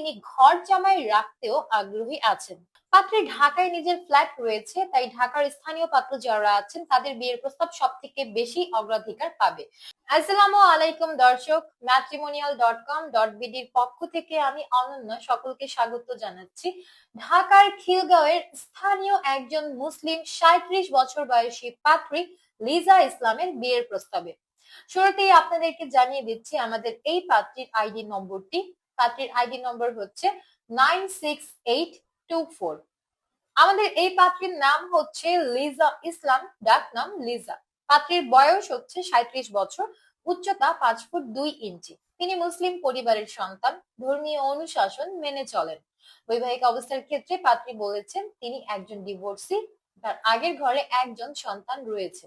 তিনি ঘর জামাই রাখতেও আগ্রহী আছেন। পাত্রীর ঢাকায় নিজের ফ্ল্যাট রয়েছে, তাই ঢাকার স্থানীয় পাত্র যারা আছেন, তাদের বিয়ের প্রস্তাব সব থেকে বেশি অগ্রাধিকার পাবে। আসসালামু আলাইকুম দর্শক ম্যাট্রিমোনিয়াল ডট কম ডট বিডির পক্ষ থেকে আমি অনন্য সকলকে স্বাগত জানাচ্ছি। ঢাকার খিলগাঁওয়ের স্থানীয় একজন মুসলিম সাঁত্রিশ বছর বয়সী পাত্রী লিজা ইসলামের বিয়ের প্রস্তাবে। শুরুতেই আপনাদেরকে জানিয়ে দিচ্ছি, আমাদের এই পাত্রীর আইডি নম্বরটি পাত্রীর আইডি নম্বর হচ্ছে nine six eight two four আমাদের এই পাত্রীর নাম হচ্ছে লিজা ইসলাম, ডাক নাম লিজা। পাত্রীর বয়স হচ্ছে সাঁত্রিশ বছর, উচ্চতা পাঁচ ফুট দুই ইঞ্চি। তিনি মুসলিম পরিবারের সন্তান, ধর্মীয় অনুশাসন মেনে চলেন। বৈবাহিক অবস্থার ক্ষেত্রে পাত্রী বলেছেন, তিনি একজন ডিভোর্সি তার আগের ঘরে একজন সন্তান রয়েছে।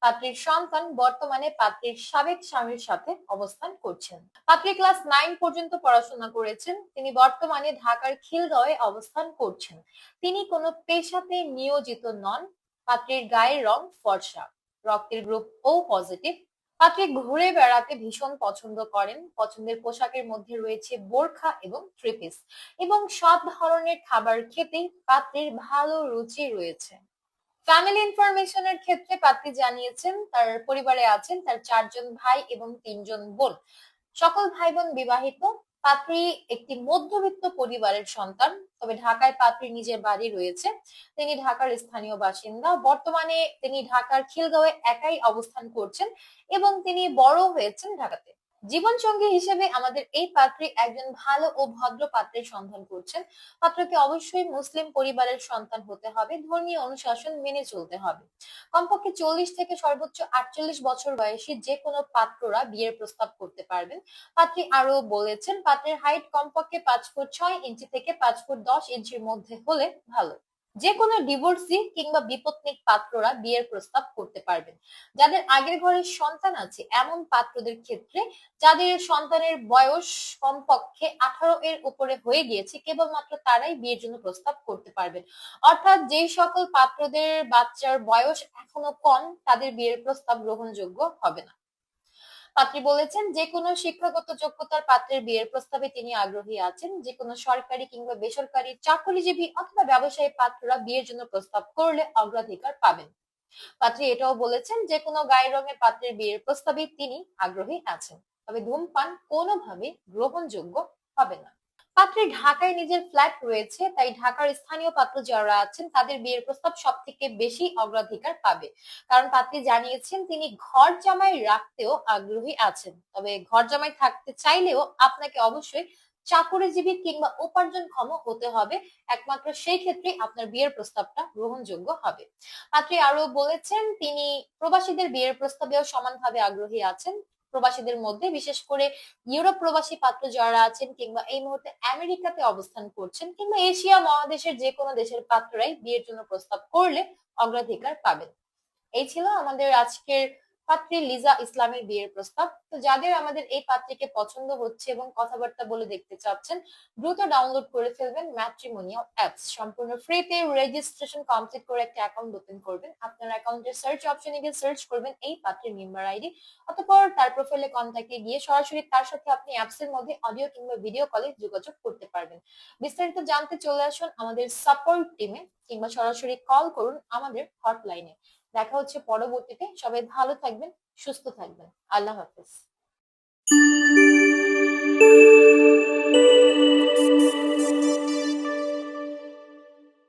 পাত্রীর সন্তান বর্তমানে পাত্রীর সাবেক স্বামীর সাথে অবস্থান করছেন। পাত্রী ক্লাস নাইন পর্যন্ত পড়াশোনা করেছেন। তিনি বর্তমানে ঢাকার খিলগাঁওয়ে অবস্থান করছেন। তিনি কোনো পেশাতে নিয়োজিত নন। পাত্রীর গায়ের রং ফর্সা। রক্তের গ্রুপ ও পজিটিভ পাত্রী ঘুরে বেড়াতে ভীষণ পছন্দ করেন। পছন্দের পোশাকের মধ্যে রয়েছে বোরখা এবং থ্রিপিস এবং সব ধরনের খাবার খেতেই পাত্রীর ভালো রুচি রয়েছে। ফ্যামিলি ইনফরমেশনের ক্ষেত্রে পাত্রী জানিয়েছেন, তার পরিবারে আছেন তার চারজন ভাই এবং তিনজন বোন। সকল ভাই বোন বিবাহিত। পাত্রী একটি মধ্যবিত্ত পরিবারের সন্তান। তবে ঢাকায় পাত্রী নিজের বাড়ি রয়েছে। তিনি ঢাকার স্থানীয় বাসিন্দা। বর্তমানে তিনি ঢাকার খিলগাঁওয়ে একাই অবস্থান করছেন এবং তিনি বড় হয়েছেন ঢাকাতে। জীবন সঙ্গী হিসেবে আমাদের এই পাত্রী একজন ভালো ও ভদ্র পাত্রের সন্ধান করছেন। পাত্রকে অবশ্যই মুসলিম পরিবারের সন্তান হতে হবে, ধর্মীয় অনুশাসন মেনে চলতে হবে। কমপক্ষে চল্লিশ থেকে সর্বোচ্চ আটচল্লিশ বছর বয়সী যে কোনো পাত্ররা বিয়ের প্রস্তাব করতে পারবেন। পাত্রী আরও বলেছেন, পাত্রের হাইট কমপক্ষে পাঁচ ফুট ছয় ইঞ্চি থেকে পাঁচ ফুট দশ ইঞ্চির মধ্যে হলে ভালো। যে কোনো ডিভোর্সি কিংবা বিপত্নিক পাত্ররা বিয়ের প্রস্তাব করতে পারবেন। যাদের আগের ঘরে সন্তান আছে, এমন পাত্রদের ক্ষেত্রে যাদের সন্তানের বয়স কমপক্ষে আঠারো এর উপরে হয়ে গিয়েছে, কেবলমাত্র তারাই বিয়ের জন্য প্রস্তাব করতে পারবেন। অর্থাৎ যেই সকল পাত্রদের বাচ্চার বয়স এখনও কম, তাদের বিয়ের প্রস্তাব গ্রহণযোগ্য হবে না। পাত্রী বলেছেন যে কোনো শিক্ষাগত যোগ্যতার পাত্রের বিয়ের প্রস্তাবে তিনি আগ্রহী আছেন, যে কোনো সরকারি কিংবা বেসরকারি চাকরিজীবী অথবা ব্যবসায়ী পাত্ররা বিয়ের জন্য প্রস্তাব করলে অগ্রাধিকার পাবেন। পাত্রী এটাও বলেছেন যে কোনো গায়ের রঙের পাত্রের বিয়ের প্রস্তাবে তিনি আগ্রহী আছেন, তবে ধূমপান কোনোভাবে গ্রহণযোগ্য হবে না। পাত্রীর ঢাকায় নিজের ফ্ল্যাট রয়েছে, তাই ঢাকার স্থানীয় পাত্র যারা আছেন, তাদের বিয়ের প্রস্তাব সব থেকে বেশি অগ্রাধিকার পাবে। কারণ পাত্রী জানিয়েছেন, তিনি ঘর জামাই রাখতেও আগ্রহী আছেন। তবে ঘর জামাই থাকতে চাইলেও আপনাকে অবশ্যই চাকরিজীবী কিংবা উপার্জনক্ষম হতে হবে। একমাত্র সেই ক্ষেত্রে আপনার বিয়ের প্রস্তাবটা গ্রহণযোগ্য হবে। পাত্রী আরও বলেছেন, তিনি প্রবাসীদের বিয়ের প্রস্তাবেও সমানভাবে আগ্রহী আছেন। প্রবাসীদের মধ্যে, বিশেষ করে ইউরোপ প্রবাসী পাত্র যারা আছেন কিংবা এই মুহূর্তে আমেরিকাতে অবস্থান করছেন কিংবা এশিয়া মহাদেশের যে কোনো দেশের পাত্ররাই বিয়ের জন্য প্রস্তাব করলে অগ্রাধিকার পাবেন। এই ছিল আমাদের আজকের পাত্রী লিজা ইসলামের বিয়ের প্রস্তাব। তো যাদের আমাদের এই পাত্রীকে পছন্দ হচ্ছে এবং কথাবার্তা বলে দেখতে চাচ্ছেন, দ্রুত ডাউনলোড করে ফেলবেন ম্যাট্রিমোনিয়াল অ্যাপস সম্পূর্ণ ফ্রিতে রেজিস্ট্রেশন কমপ্লিট করে একটা অ্যাকাউন্ট ওপেন করবেন। আপনার অ্যাকাউন্টের সার্চ অপশনে গিয়ে সার্চ করবেন এই পাত্রের মেম্বার আইডি অতঃপর তার প্রোফাইলে কন্ট্যাক্টে গিয়ে সরাসরি তার সাথে আপনি অ্যাপস এর মধ্যে অডিও কিংবা ভিডিও কলে যোগাযোগ করতে পারবেন। বিস্তারিত জানতে চলে আসুন আমাদের সাপোর্ট টিমে কিংবা সরাসরি কল করুন আমাদের হটলাইনে দেখা হচ্ছে পরবর্তীতে। সবাই ভালো থাকবেন সুস্থ থাকবেন। আল্লাহ হাফেজ।